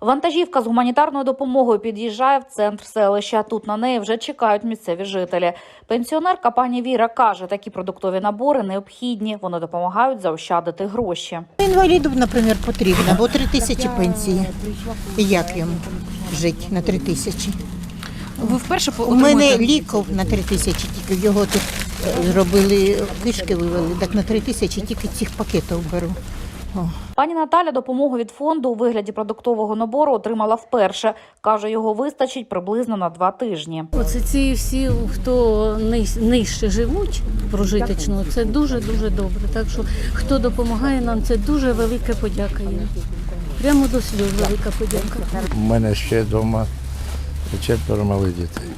Вантажівка з гуманітарною допомогою під'їжджає в центр селища. Тут на неї вже чекають місцеві жителі. Пенсіонерка пані Віра каже, такі продуктові набори необхідні. Вони допомагають заощадити гроші. Інваліду, наприклад, потрібно, бо три тисячі пенсії. І як йому жити на три тисячі? Ви вперше У мене ліков на три тисячі, тільки його тут е, зробили, кишки вивели, так на три тисячі тільки цих пакетів беру. О. Пані Наталя допомогу від фонду у вигляді продуктового набору отримала вперше. Каже, його вистачить приблизно на два тижні. Оце ці всі, хто нижче живуть прожиточно, це дуже дуже добре. Так що хто допомагає нам, це дуже велика подяка. їм. Прямо до сльоз велика подяка. У мене ще вдома четверо малих дітей.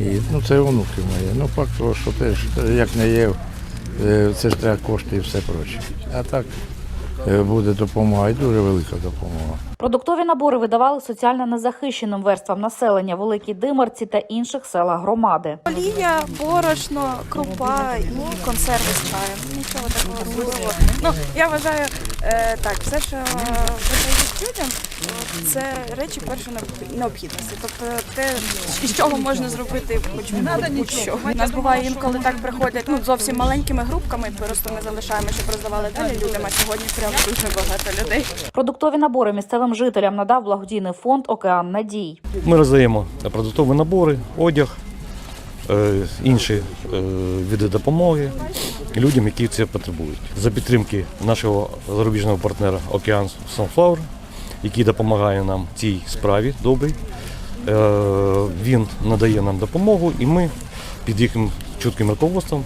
І, ну, це онуки мої. Ну, факт що теж, як не є, це ж треба кошти і все проче. А так е, буде допомога, і дуже велика допомога. Продуктові набори видавали соціально незахищеним верствам населення Великій Димарці та інших селах громади. Олія, борошно, крупа і консерви з чаєм. Нічого такого. Ну я вважаю е, так, все, що видають людям, це речі першої необхідності. Тобто те, з чого можна зробити хоч будь-що. У нас буває інколи так приходять ну зовсім маленькими групками. Просто ми залишаємо, щоб роздавали далі людям. А сьогодні прям дуже багато людей. Продуктові набори місцевим жителям надав благодійний фонд Океан Надій. Ми роздаємо продуктові набори, одяг, е, інші е, види допомоги людям, які це потребують. За підтримки нашого зарубіжного партнера Океан Sunflower, який допомагає нам цій справі добрій. Е, Він надає нам допомогу і ми під їхнім чутким руководством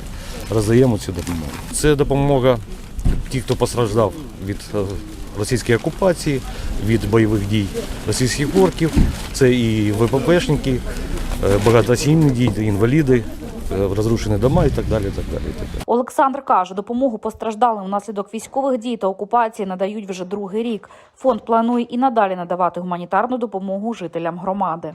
роздаємо цю допомогу. Це допомога ті, хто постраждав від е, російської окупації, від бойових дій російських орків. Це і ВППшники, е, багатосімні діти, інваліди, е, розрушені дома і так далі. І так далі, і так далі. Олександр каже, допомогу постраждалим внаслідок військових дій та окупації надають вже другий рік. Фонд планує і надалі надавати гуманітарну допомогу жителям громади.